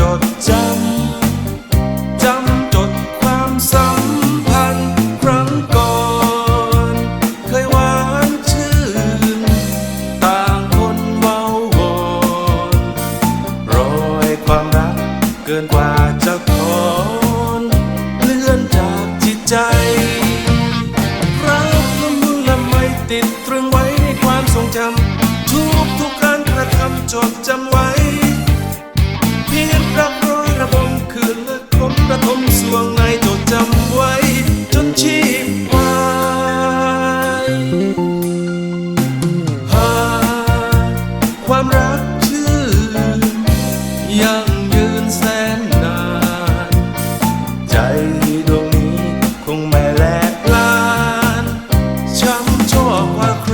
จดจำจำจดความสัมพันธ์ครั้งก่อน เคยหวานชื่น ต่างคนเว้าวอนรอยความรักเกินกว่าจะทน ความรักชื่นยังยืนแสนนาน ใจดวงนี้คงไม่แหลกลาน ช้ำชอบกว่าใคร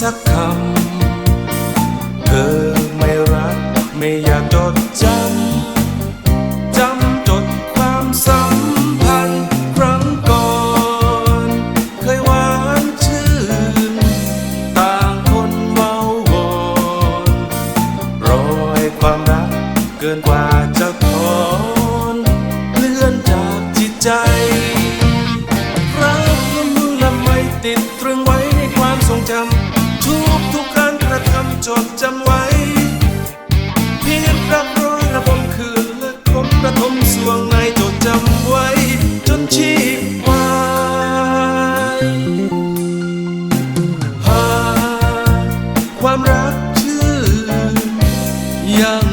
สักคำ เธอไม่รักไม่อยากจดจำ จำจดความสัมพันธ์ครั้งก่อน เคยหวานชื่น ต่างคนเว้าวอนรอยความรักเกินกว่าจะทนเลื่อนจากจิตใจรักละมุนละไม่ติดตรึง ความรักชื่อยัง